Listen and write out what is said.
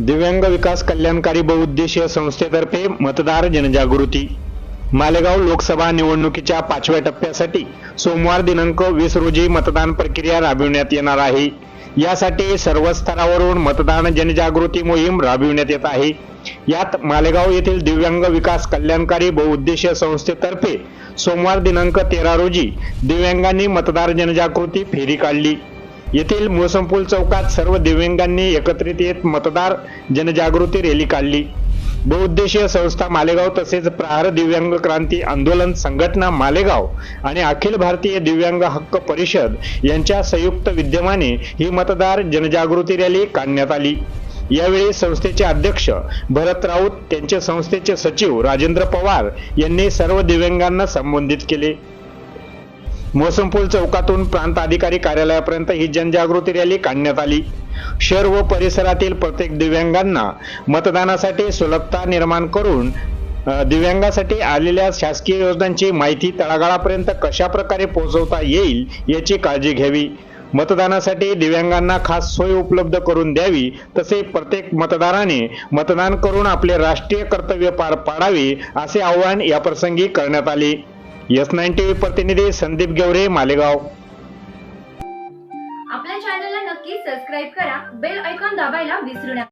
दिव्यांग विकास कल्याणकारी बहुउद्देशीय संस्थेतर्फे मतदार जनजागृती. मालेगाव लोकसभा निवडणुकीच्या पाचव्या टप्प्यासाठी सोमवार दिनांक वीस रोजी मतदान प्रक्रिया राबविण्यात येणार आहे. यासाठी सर्व स्तरावरून मतदान जनजागृती मोहीम राबविण्यात येत आहे. यात मालेगाव येथील दिव्यांग विकास कल्याणकारी बहुउद्देशीय संस्थेतर्फे सोमवार दिनांक तेरा रोजी दिव्यांगांनी मतदार जनजागृती फेरी काढली. येथील मोसमपूल चौकात सर्व दिव्यांगांनी एकत्रित येत मतदार जनजागृती रॅली काढली. बहुउद्देशीय संस्था मालेगाव तसेच प्रहार दिव्यांग क्रांती आंदोलन संघटना मालेगाव आणि अखिल भारतीय दिव्यांग हक्क परिषद यांच्या संयुक्त विद्यमाने ही मतदार जनजागृती रॅली काढण्यात आली. यावेळी संस्थेचे अध्यक्ष भरत राऊत त्यांचे संस्थेचे सचिव राजेंद्र पवार यांनी सर्व दिव्यांगांना संबोधित केले. मोसमपूल चौकातून प्रांत अधिकारी कार्यालयापर्यंत ही जनजागृती रॅली काढण्यात आली. शहर व परिसरातील प्रत्येक दिव्यांगांना मतदानासाठी सुलभता निर्माण करून दिव्यांगासाठी आलेल्या शासकीय योजनांची माहिती तळागाळापर्यंत कशा प्रकारे पोहोचवता येईल याची काळजी घ्यावी. मतदानासाठी दिव्यांगांना खास सोय उपलब्ध करून द्यावी तसे प्रत्येक मतदाराने मतदान करून आपले राष्ट्रीय कर्तव्य पार पाडावे असे आवाहन याप्रसंगी करण्यात आले. एस नाईन टीव्ही प्रतिनिधी संदीप गेवरे मालेगाव. आपल्या चॅनलला नक्की सबस्क्राईब करा. बेल ऐकॉन दाबायला विसरू नका.